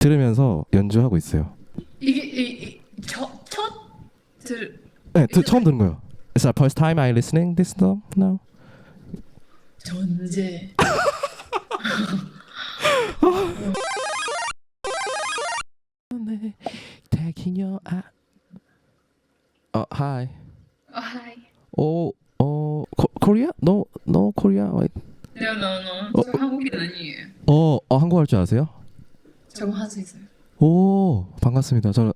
들으면서 연주하고 있어요. 이게 이첫첫 들 네, 드, 처음 듣는 거예요. It's the first time I listening this song now. 전제 Taking your eye. 어, hi. 어 하이 오, 어, 코, Korea? No, no Korea. Wait. no no no 어, 저 한국인 아니에요 어, 어, 한국 할줄 아세요? 저거 할수 있어요 오, 반갑습니다. 저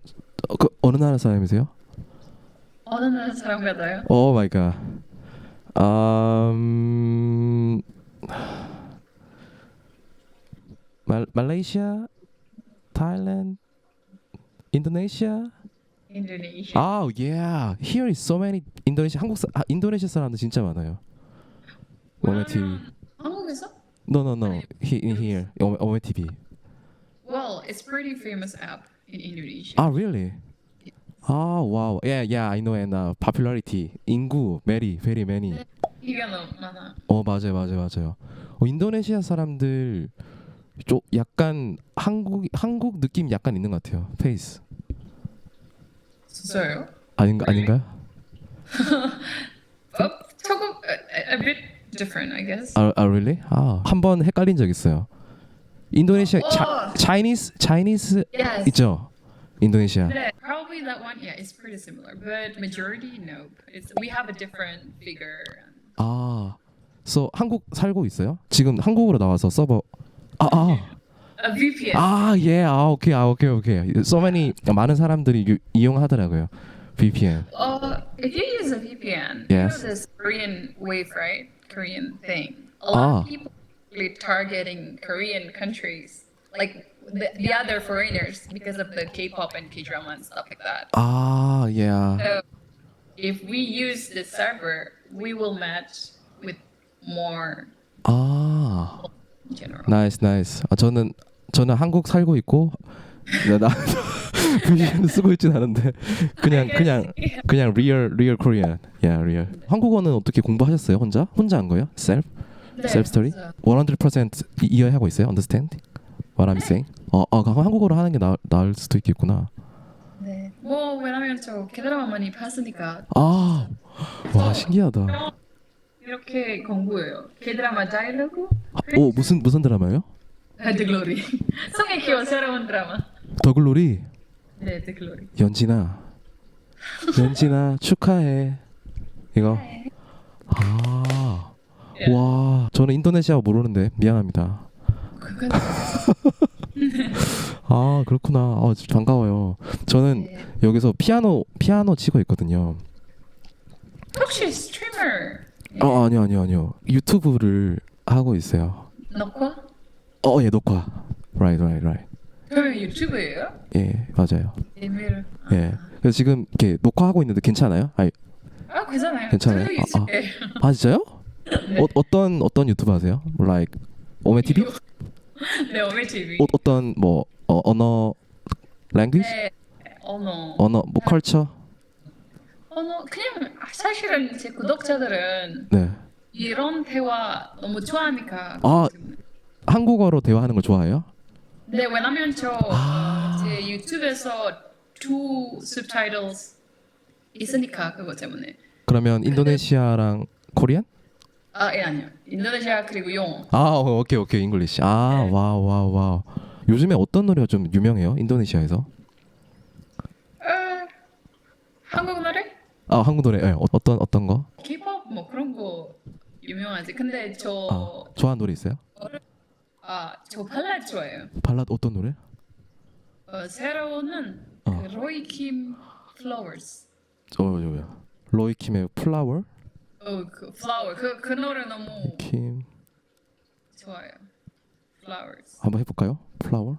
어, 그 어느 나라 사람이세요? 어느 나라 사람 같아요? 오 마이 갓. 음, 말 말레이시아, 타일랜드, 인도네시아. 인도네시아 아, yeah. Here is so many 인도네시아 한국 사, 아, 인도네시아 사람들 진짜 많아요. 오메 TV. 한국에서? No, no, no. He, in here. 오메 TV. Well, it's pretty famous app in Indonesia. 아, really? 아, wow. Yeah, yeah. I know. And uh, popularity. 인구, many, very many. 이게 너무 많아. 어, 맞아요, 맞아요, 맞아요. 어, 인도네시아 사람들 좀 약간 한국 한국 느낌 약간 있는 것 같아요. 페이스. 진짜요? 아닌가 아닌가요? 어, 조금 a, a bit different, I guess. 아, 아 really? 아, 한 번 헷갈린 적 있어요. 인도네시아 어. 차, 차이니스 차이니스 Yes. 있죠? 인도네시아. Yeah, probably that one. Yeah, it's pretty similar, but majority, nope. It's we have a different figure. 아, so 한국 살고 있어요? 지금 한국으로 나와서 서버 아, 아. A VPN. 아, 예. 아, 오케이. 아, 오케이. 오케이. So many 많은 사람들이 유, 이용하더라고요. VPN. Uh, if you use a VPN, Yes. you know this Korean wave, right? Korean thing. A lot of Ah. people really targeting Korean countries, like the, the other foreigners, because of the K-pop and K-drama and stuff like that. 아, yeah. So if we use this server, we will match with more 아. in general. 나이스 나이스. 아, 저는 저는 한국 살고 있고 나, 나 VPN 쓰고 있진 않은데 그냥 그냥 그냥 리얼 리얼 코리안. 야, 리얼. 한국어는 어떻게 공부하셨어요? 혼자? 혼자 한 거예요? 셀프? 네, 셀프 스토리? 맞아요. 100% 이- 이해하고 있어요? Understand? What I'm saying? 어, 어, 그럼 한국어로 하는 게 나, 나을 수도 있겠구나. 네. 뭐 왜냐면 저 K드라마 많이 봤으니까 아, 와 신기하다. 이렇게 공부해요. K드라마 다이alogue, 아, 오 무슨 무슨 드라마예요? The Glory. 성의 키워 새로운 드라마. 더 글로리 네, The Glory. 연진아 연진아 축하해 이거 아, 와 저는 인도네시아 모르는데 미안합니다 그건 아 그렇구나 아, 반가워요 저는 네. 여기서 피아노 피아노 치고 있거든요 혹시 스트리머 어 아니요 아니요 아니요 유튜브를 하고 있어요 녹화? 어예 녹화 right right right 그러면 유튜브예요? 예 맞아요 이메일. 예 그래서 지금 이렇게 녹화하고 있는데 괜찮아요? 아니, 아 괜찮아요. 괜찮아요? 아, 아. 아 진짜요? 네. 어, 어떤 어떤 유튜브 하세요? like 오메 TV? 네, 오메 TV. 어, 어떤 뭐 어, 언어 language? 네, 언어. 언어 뭐 culture? 언어 그냥 사실은 제 구독자들은 네. 이런 대화 너무 좋아하니까. 아. 한국어로 대화하는 걸 좋아해요? 네, 왜냐면 저 아. 제 유튜브에서 two subtitles 있으니까 그거 때문에. 그러면 인도네시아랑 코리안? 아, 예 아니요. 인도네시아 그리고 영어. 아, 어, 오케이 오케이 잉글리시. 아, 네. 와, 와, 와. 요즘에 어떤 노래가 좀 유명해요? 인도네시아에서? 아, 한국 노래? 아, 한국 노래. 예. 어, 어떤 어떤 거? K-pop 뭐 그런 거 유명하지. 근데 저 아, 좋아하는 노래 있어요? 아, 저 발라드 좋아해요. 발라드 어떤 노래? 어, 새로운은 어. 그 로이 킴 플라워스. 저 뭐야? 로이 킴의 플라워? 어, 그 플라워. 그, 그 노래 너무 킴 좋아요. Flowers. 한번 해볼까요? 플라워.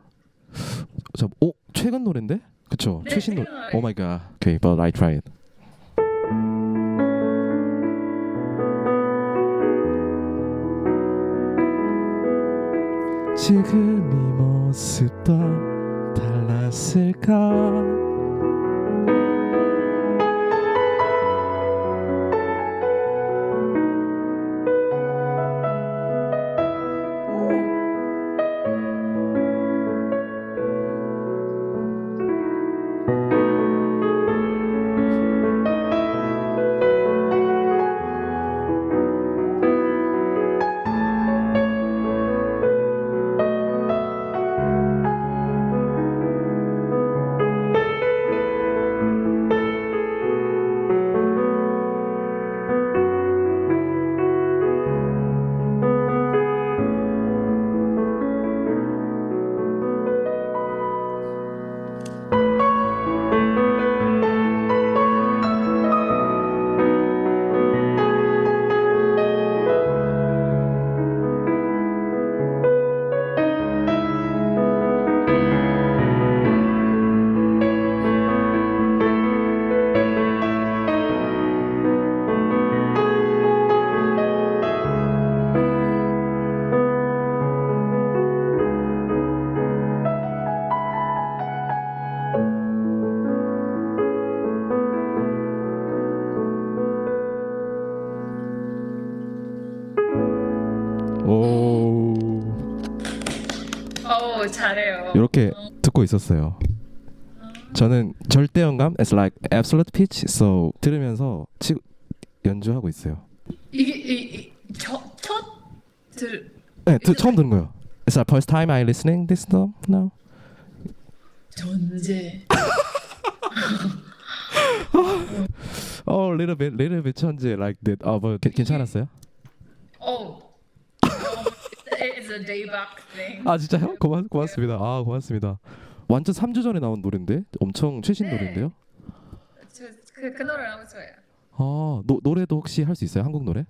자, 오 최근 노래인데? 그쵸? 네, 최신 노래. 최근 노래. 오 마이 갓. 오케이, but I tried. 지금 이 모습도 달랐을까? 그렇게 듣고 있었어요. 저는 절대 영감 it's like absolute pitch so 들으면서 치 연주하고 있어요. 이게 이첫첫 들 네, 드, 처음 들은 거예요. It's the first time I listening this song now. 존재. Oh, little bit, little bit 천재 like that. 아, 뭐 괜- 괜찮았어요? Oh. Day back thing. 아 진짜요? 고맙 고맙습니다. 아 고맙습니다. 완전 3주 전에 나온 노래인데 엄청 최신 네. 노래인데요. 저그 그 노래 너무 좋아요. 아 노, 노래도 혹시 할 수 있어요? 한국 노래?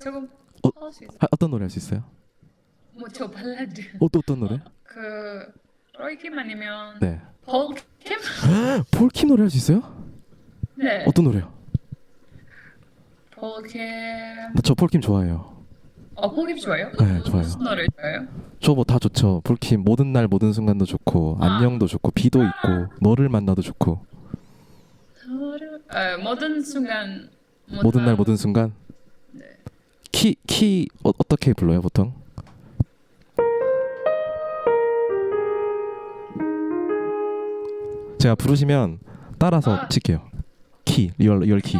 조금 어? 할수 있어. 하, 어떤 노래 할 수 있어요? 뭐저 발라드. 어, 또 어떤 노래? 그 로이킴 아니면 네. 폴킴? 폴킴 노래 할 수 있어요? 네. 어떤 노래요? 폴킴. 저 폴킴 좋아해요. 어 폴킴 좋아요? 네, 좋아요. 무슨 노래 좋아요? 저 뭐 다 좋죠. 폴킴 모든 날 모든 순간도 좋고 아. 안녕도 좋고 비도 있고 너를 만나도 좋고 어, 모든 순간 모든 날 모든 순간. 네. 키 키 어, 어떻게 불러요 보통? 제가 부르시면 따라서 아. 칠게요. 키 리얼 리얼 키.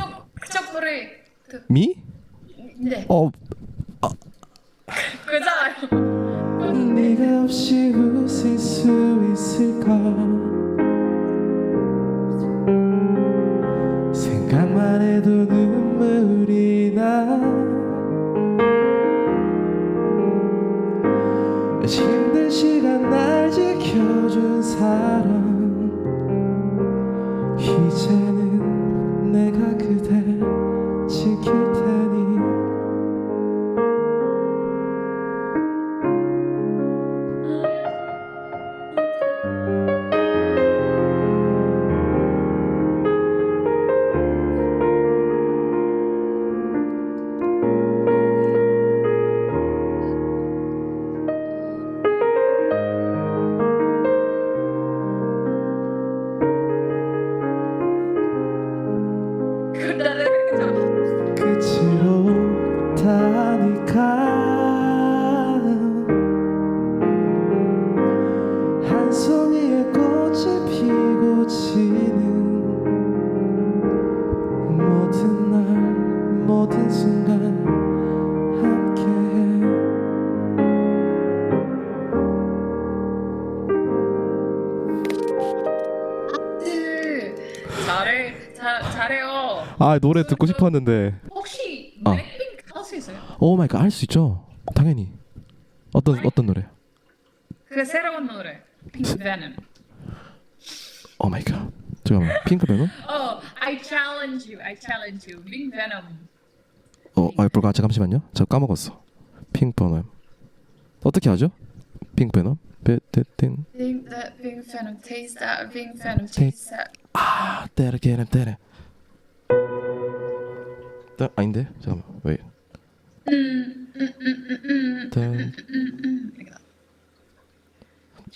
그, 미? 네 어 없이 웃을 수 있을까? 생각만 해도 눈물이 나. 힘든 시간 날 지켜준 사람 모든 날 모든 순간 함께해 그 잘해 자, 잘해요. 아 노래 듣고 싶었는데 혹시 어. 블랙핑크 할수 있어요? 오 마이 갓할 수 있죠 당연히 어떤 어떤 노래 그 새로운 노래 핑크 베놈. 오 마이 갓 잠깐만 핑크 베놈 Oh, I challenge you. I challenge you. 핑크 베놈. 어, 아, 불가 잠시만요. 저 까먹었어. 핑크베놈. 어떻게 하죠? 핑크베놈. 베테틴. Think that pink venom taste that pink venom taste that. 아, 때려 게는 때려. 나 아닌데. 잠깐만. 왜? 때-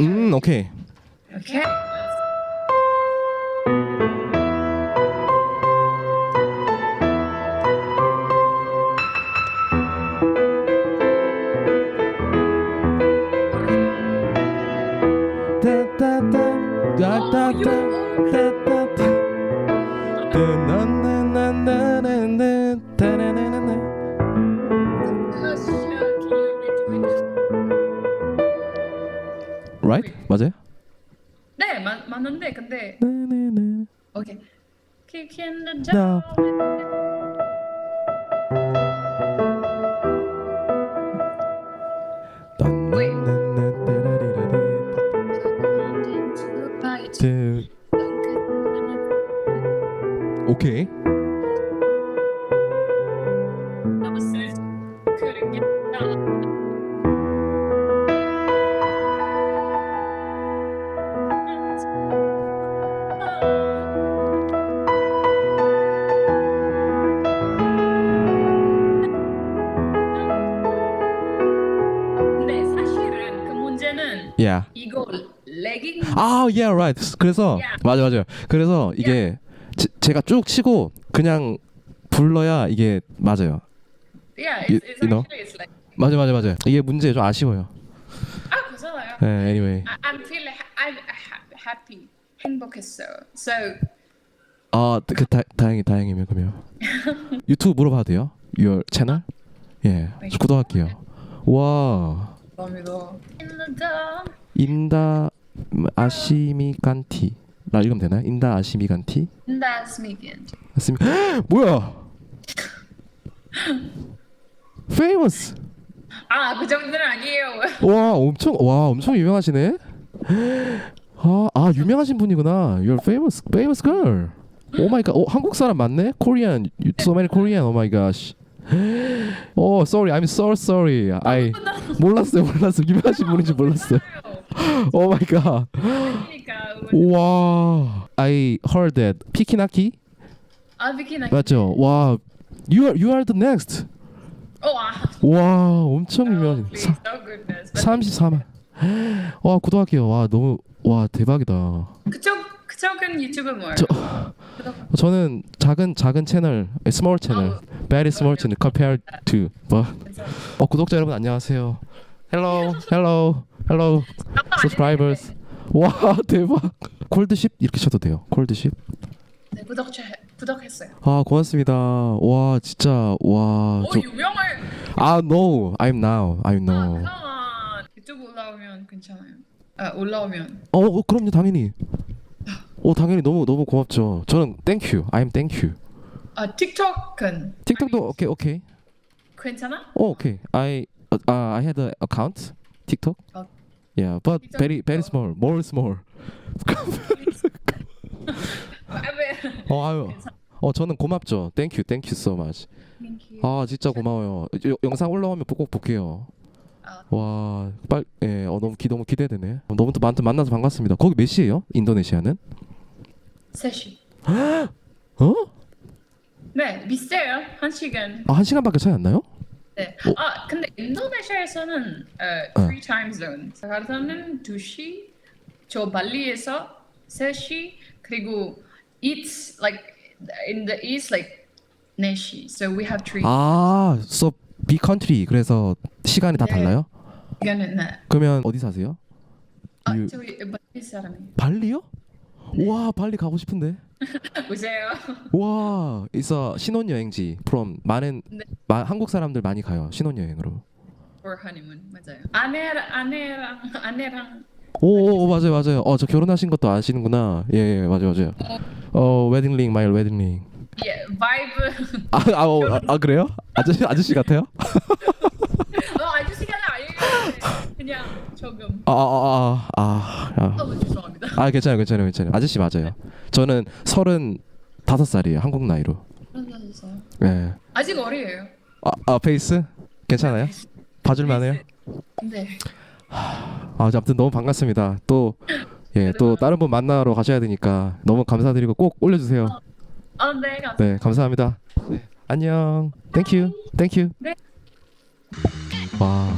음, 오케이. Okay. 따 맞아요? 네, 맞 맞는데 근데 나나나 오케이. Kick in the 나. door. 네. 오케이. Yeah. 이거 레깅 아, yeah, right. 그래서 Yeah. 맞아, 맞아요. 그래서 이게 제, 제가 쭉 치고 그냥 불러야 이게 맞아요. yeah, it's, it's you know? actually it's like 맞아, 맞아, 맞아요. 이게 문제 좀 아쉬워요. 아 괜찮아요. 네, anyway. I, I'm feeling I'm ha- happy. 행복했어. So 아, 그 다, 다행히 다행이면 그러면 유튜브 물어봐도 돼요? Your 채널? 예, 저 구독할게요. 와, 감사합니다. 인다 아시미 간티. 나 읽으면 되나요? 인다 아시미 간티? That's me again. 아시미 뭐야? Famous. 아, 그 정도는 아니에요. 와, 엄청 와, 엄청 유명하시네. 아, 아 유명하신 분이구나. You're famous, famous girl. 오 마이 갓. 어, 한국 사람 맞네? Korean. You so many Korean. Oh my gosh. 어, sorry. I'm so sorry. I 몰랐어요. 몰랐어요. 유명하신 분인지 몰랐어요. 오 마이 갓. 그러니까 와. I heard that 피키나키 아, 비키나. 맞죠? 와. You are you are the next. 어, 아. 와, 엄청 Oh, 유명하신. please, 사, oh goodness. 34만. 와, 구독할게요. 와, 너무 와, 대박이다. 그쪽은 유튜브 뭐예요? 저-. 저는 작은 작은 채널, small 채널, very small 채널 compared to 뭐. 어, 구독자 여러분 안녕하세요. Hello, hello, hello, subscribers. 와 대박. 콜드십 이렇게 쳐도 돼요. 콜드십. 네, 구독자 구독했어요. 아 고맙습니다. 와 진짜 와. 오 저, 유명할. 아 no, I'm now, I'm 아, no. come on. 유튜브 올라오면 괜찮아요. 아 올라오면. 어, 어 그럼요 당연히. 어 당연히 너무 너무 고맙죠. 저는 thank you, I'm thank you. 아 틱톡은 틱톡도 오케이 오케이. 괜찮아? Oh, okay. I uh, uh, I had an account TikTok. Oh. Yeah, but TikTok. very very small, more small. 아, 왜? 어 아유. 어 저는 고맙죠. Thank you so much. Thank you. 아 진짜 고마워요. 요- 영상 올라오면 꼭 볼게요. 아. 와, 빨, 예, 어 너무 기 너무 기대되네. 어, 너무 또 만- 만나서 반갑습니다. 거기 몇 시예요? 인도네시아는? 3시. 어? 네, 비슷해요. 한 시간. 아, 한 시간밖에 차이 안 나요? 네. 어? 아, 근데 인도네시아에서는 어, 어. three time zone. 자카르타는 2시, 저 발리에서 3시, 그리고 it's like in the east like 4시. So we have three. 아, so big country. 그래서 시간이 다 네. 달라요? 이거는 네. 그러면 어디 사세요? 아, 저희 발리 사람이. 발리요? 와, 발리 가고 싶은데. 보세요. 와, 있어 신혼 여행지. from 많은 네. 마, 한국 사람들 많이 가요. 신혼 여행으로. for honeymoon 맞아요. 아내랑 아내랑 아내랑 오, 오 맞아요, 맞아요. 어, 저 결혼하신 것도 아시는구나. 예, 예, 맞아요, 맞아요. 어, 웨딩링, 마이 웨딩링. 예 바이브. 아, 아, 어, 아, 아, 그래요? 아저씨, 아저씨 같아요? 어 아저씨가 아니에요. 그냥 조금. 아, 아, 아, 아, 아, 너무 죄송합니다. 아, 괜찮아요, 괜찮아요, 괜찮아요. 아저씨 맞아요. 저는 서른 다섯 살이에요, 한국 나이로. 그러셨어요. 예. 아직 어려요. 아, 아, 페이스 괜찮아요? 봐줄만해요? 네. 아, 아무튼 너무 반갑습니다. 또, 예, 또 다른 분 만나러 가셔야 되니까 너무 감사드리고 꼭 올려주세요. 아 네. 감사합니다. 네, 감사합니다. 네, 안녕. Thank you. 네. 와,